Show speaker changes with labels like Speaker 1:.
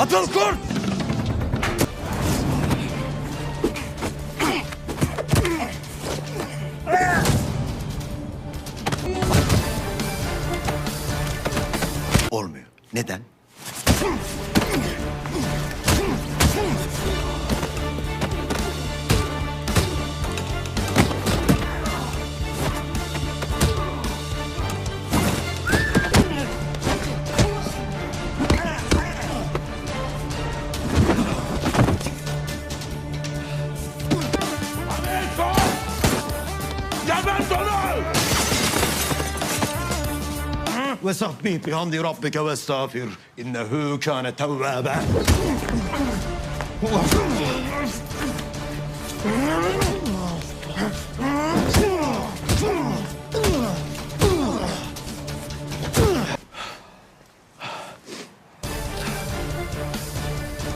Speaker 1: Atıl kurt! Olmuyor. Neden? وسبح بحمد ربك واستغفر إنه كان توابا